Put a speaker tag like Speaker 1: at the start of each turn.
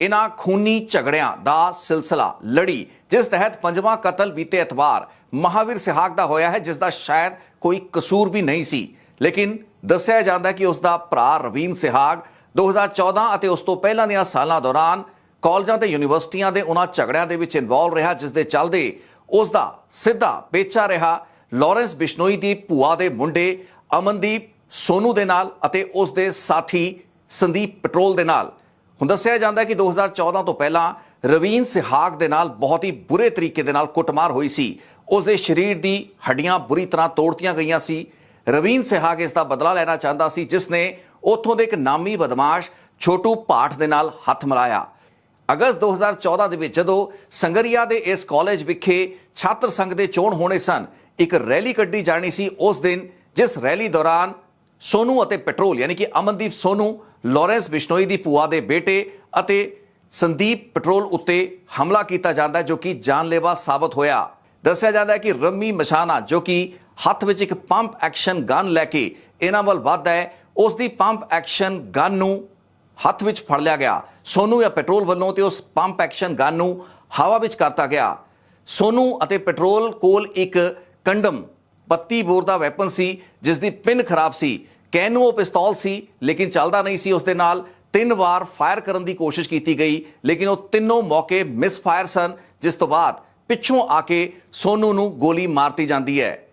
Speaker 1: ਇਨ੍ਹਾਂ ਖੂਨੀ ਝਗੜਿਆਂ ਦਾ ਸਿਲਸਿਲਾ ਲੜੀ, ਜਿਸ ਤਹਿਤ ਪੰਜਵਾਂ ਕਤਲ ਬੀਤੇ ਐਤਵਾਰ ਮਹਾਵੀਰ ਸਿਹਾਗ ਦਾ ਹੋਇਆ ਹੈ ਜਿਸ ਦਾ ਸ਼ਾਇਦ ਕੋਈ ਕਸੂਰ ਵੀ ਨਹੀਂ ਸੀ। ਲੇਕਿਨ ਦੱਸਿਆ ਜਾਂਦਾ ਕਿ ਉਸ ਦਾ ਭਰਾ ਰਵੀਨ ਸਿਹਾਗ 2014 ਅਤੇ ਉਸ ਤੋਂ ਪਹਿਲਾਂ ਦੀਆਂ ਸਾਲਾਂ ਦੌਰਾਨ ਕਾਲਜਾਂ ਤੇ ਯੂਨੀਵਰਸਿਟੀਆਂ ਦੇ ਉਹਨਾਂ ਝਗੜਿਆਂ ਦੇ ਵਿੱਚ ਇਨਵੋਲਵ ਰਿਹਾ, ਜਿਸ ਦੇ ਚੱਲਦੇ ਉਸ ਦਾ ਸਿੱਧਾ ਪੇਚਾ ਰਿਹਾ ਲਾਰੈਂਸ ਬਿਸ਼ਨੋਈ ਦੀ ਭੂਆ ਦੇ ਮੁੰਡੇ ਅਮਨਦੀਪ ਸੋਨੂ ਦੇ ਨਾਲ ਅਤੇ ਉਸ ਦੇ ਸਾਥੀ ਸੰਦੀਪ ਪਟਰੋਲ ਦੇ ਨਾਲ। ਹੁਣ ਦੱਸਿਆ ਜਾਂਦਾ ਹੈ ਕਿ 2014 ਤੋਂ ਪਹਿਲਾਂ ਰਵੀਨ ਸਿਹਾਗ ਦੇ ਨਾਲ ਬਹੁਤ ਹੀ ਬੁਰੇ ਤਰੀਕੇ ਦੇ ਨਾਲ ਕੁੱਟਮਾਰ ਹੋਈ ਸੀ। ਉਸ ਦੇ ਸਰੀਰ ਦੀ ਹੱਡੀਆਂ ਬੁਰੀ ਤਰ੍ਹਾਂ ਤੋੜਤੀਆਂ ਗਈਆਂ ਸੀ। ਰਵੀਨ ਸਿਹਾਗ ਇਸ ਦਾ ਬਦਲਾ ਲੈਣਾ ਚਾਹੁੰਦਾ ਸੀ, ਜਿਸ ਨੇ ਉੱਥੋਂ ਦੇ ਇੱਕ ਨਾਮੀ ਬਦਮਾਸ਼ ਛੋਟੂ ਪਾਠ ਦੇ ਨਾਲ ਹੱਥ ਮਿਲਾਇਆ। ਅਗਸਤ 2014 ਦੇ ਵਿੱਚ ਜਦੋਂ ਸੰਗਰੀਆ ਦੇ ਇਸ ਕਾਲਜ ਵਿਖੇ ਛਾਤਰ ਸੰਘ ਦੇ ਚੋਣ ਹੋਣੇ ਸਨ, ਇੱਕ ਰੈਲੀ ਕੱਢੀ ਜਾਣੀ ਸੀ ਉਸ ਦਿਨ, ਜਿਸ ਰੈਲੀ ਦੌਰਾਨ ਸੋਨੂ ਅਤੇ ਪੈਟਰੋਲ, ਯਾਨੀ ਕਿ ਅਮਨਦੀਪ ਸੋਨੂ, ਲਾਰੈਂਸ ਬਿਸ਼ਨੋਈ ਦੀ ਭੂਆ ਦੇ ਬੇਟੇ ਅਤੇ ਸੰਦੀਪ ਪੈਟਰੋਲ ਉੱਤੇ ਹਮਲਾ ਕੀਤਾ ਜਾਂਦਾ ਜੋ ਕਿ ਜਾਨਲੇਵਾ ਸਾਬਤ ਹੋਇਆ। ਦੱਸਿਆ ਜਾਂਦਾ ਹੈ ਕਿ ਰੰਮੀ ਮਸ਼ਾਨਾ ਜੋ ਕਿ ਹੱਥ ਵਿੱਚ ਇੱਕ ਪੰਪ ਐਕਸ਼ਨ ਗਨ ਲੈ ਕੇ ਇਹਨਾਂ ਵੱਲ ਵੱਧਦਾ ਹੈ, ਉਸ ਦੀ ਪੰਪ ਐਕਸ਼ਨ ਗਨ ਨੂੰ ਹੱਥ ਵਿੱਚ ਫੜ ਲਿਆ ਗਿਆ। ਸੋਨੂ ਜਾਂ ਪੈਟਰੋਲ ਵੱਲੋਂ ਤੇ ਉਸ ਪੰਪ ਐਕਸ਼ਨ ਗਨ ਨੂੰ ਹਵਾ ਵਿੱਚ ਕਰਤਾ ਗਿਆ। ਸੋਨੂ ਅਤੇ ਪੈਟਰੋਲ ਕੋਲ ਇੱਕ ਕੰਡਮ 32 ਬੋਰ ਦਾ ਵੈਪਨ ਸੀ ਜਿਸ ਦੀ ਪਿੰਨ ਖਰਾਬ ਸੀ। ਕਹਿਣ ਨੂੰ ਉਹ ਪਿਸਤੌਲ ਸੀ, ਲੇਕਿਨ ਚੱਲਦਾ ਨਹੀਂ ਸੀ ਉਸ ਦੇ ਨਾਲ। ਤਿੰਨ ਵਾਰ ਫਾਇਰ ਕਰਨ ਦੀ ਕੋਸ਼ਿਸ਼ ਕੀਤੀ ਗਈ, ਲੇਕਿਨ ਉਹ ਤਿੰਨੋਂ ਮੌਕੇ ਮਿਸ ਫਾਇਰ ਸਨ, ਜਿਸ ਤੋਂ ਬਾਅਦ ਪਿੱਛੋਂ ਆ ਕੇ ਸੋਨੂ ਨੂੰ ਗੋਲੀ ਮਾਰਤੀ ਜਾਂਦੀ ਹੈ।